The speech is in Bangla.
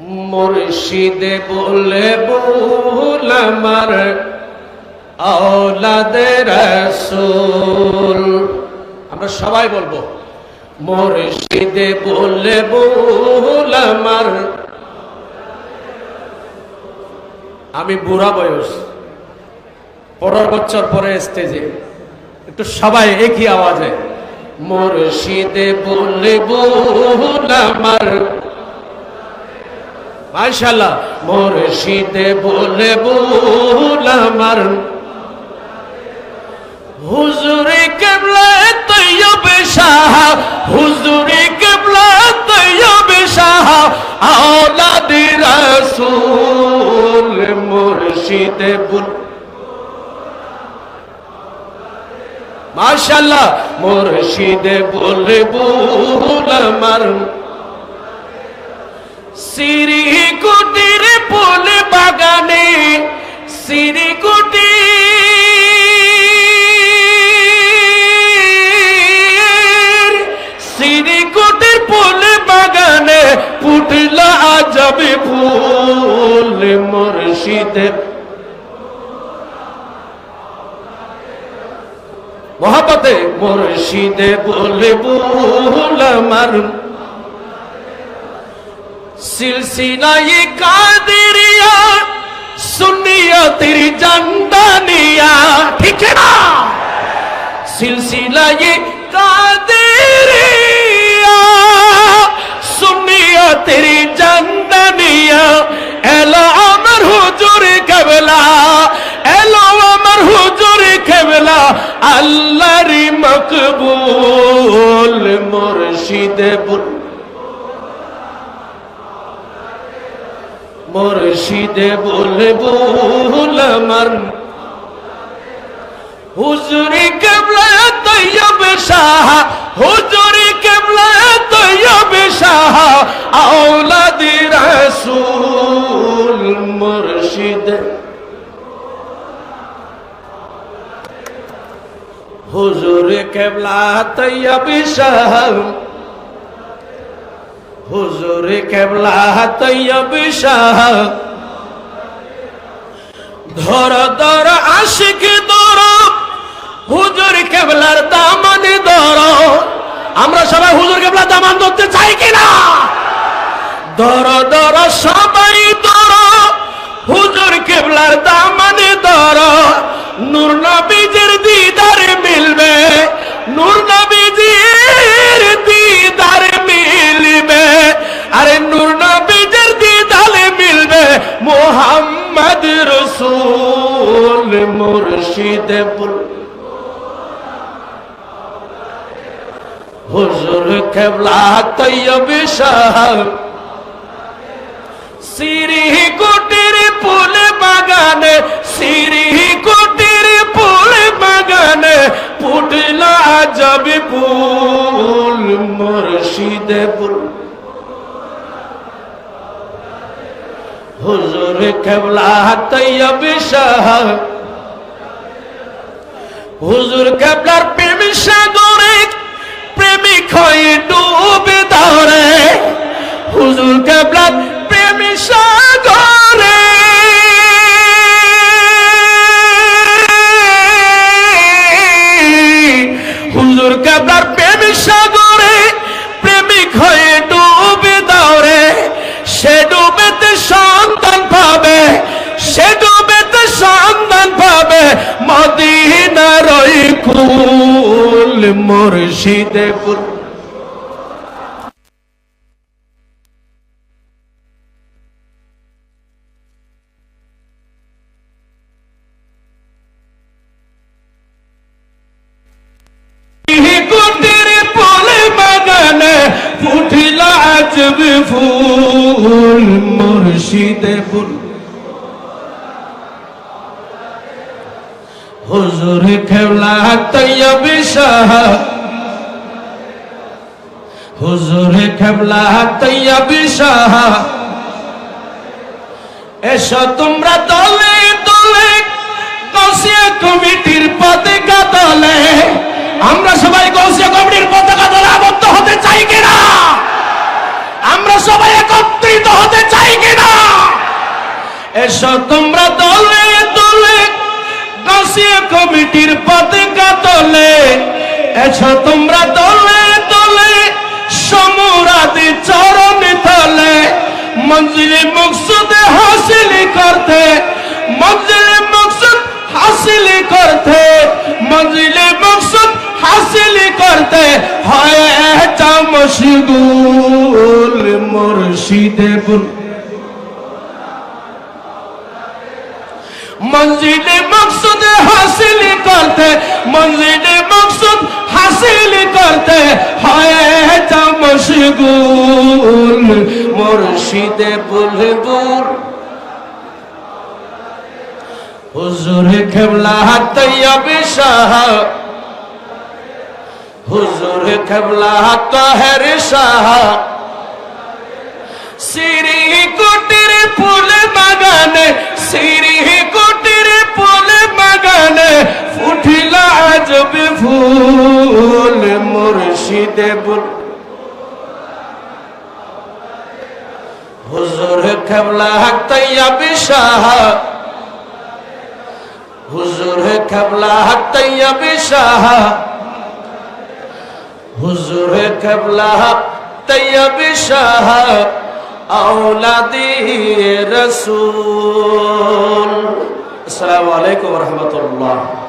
মুর্শিদে বলে বল আমার আওলাদের রাসূল। আমরা সবাই বলব, মুর্শিদে বলে বল আমার। আমি বুড়া বয়স পনেরো বছর পরে স্টেজে। একটু সবাই একই আওয়াজে, মুর্শিদে বলে বল আমার। মাশাল্লাহ মুর্শিদে বলে বল আমার। হুজুরে কেবলা তৈয়ব শাহ, হুজুরে কেবলা তৈয়ব শাহ, আওলাদ রাসূল মুর্শিদে বল মাশাল্লাহ মুর্শিদে বলে বল আমার। সিরি মুর্শিদে মহাপতে মুর্শিদে বলে বল আমার। সিলসিলায়ে কাদেরিয়া সুন্নিয়তের জান্দানিয়া। ঠিক না সিলসিলায়ে কাদেরিয়া। মকবুল মুর্শিদে বুল মুর্শিদে বলে বল আমার হুজুরি কেবলা তৈয়ব শাহ, হুজুরি কেবলা তৈয়ব শাহ, আওলাদ রাসূল। হুজুর কেবলা শাহ। হুজুর কেবলা শাহ। ধর ধর আশিক ধর হুজুর কেবলার দামানে ধর। আমরা সবাই হুজুর কেবলার দামান ধরতে চাই কিনা? ধর ধর সবাই রসুল মুর্শিদ হুজুর কেবলা তৈয়ব শাহ। সিরি কুটির ফুল বাগানে সিরি কুটির ফুল বাগানে ফুটল আজব ফুল, মুর্শিদে ফুল হুজুর কেবলা তৈয়ব শাহ। হুজুর কেবলার প্রেম সাগরে প্রেমিক হয়ে ডুবে ধরে। হুজুর কেবলার মুর্শিদে পুর ফুল মুর্শিদে হুজুর খেলা তৈয়ব হুজুর খেবলা তৈয়ব এসো তোমরা দলে দলে, গৌসিয়া কমিটির পতাকা দলে। আমরা সবাই গৌসিয়া কমিটির পতাকা দলে আবদ্ধ হতে চাই কিনা? আমরা সবাই একত্রিত হতে চাই এসো তোমরা কমিটির পতাকা তলে, এসো তোমরা দলে দলে সমুরাদি চরণ তলে মঞ্জিলে মকসুদ হাসিল করতে, মঞ্জিলে মকসুদ হাসিল করতে, মঞ্জিলে মকসুদ হাসিল করতে, হয় মশগুল মুর্শিদে বুল। মঞ্জিলে মকসুদ হাসিল করতে মঞ্জিলে মকসুদ হাসিল করতে, হয় মশগুল মুর্শিদে বুলবুল। হুজুর কেবলা তৈয়ব শাহ। হুজুর কেবলা তাহের শাহ। সিরি কুটির ফুল বাগানে সিরি কুটির ফুল বাগানে, ফুটিল আজব ফুল মুর্শিদে বুল হুজুর কেবলা তৈয়ব শাহ। হুজুর কেবলা তৈয়ব শাহ। হুজুর কেবলা তৈয়ব শাহ। আওলাদি রসুল। আসসালামু আলাইকুম রহমতুল্লাহ।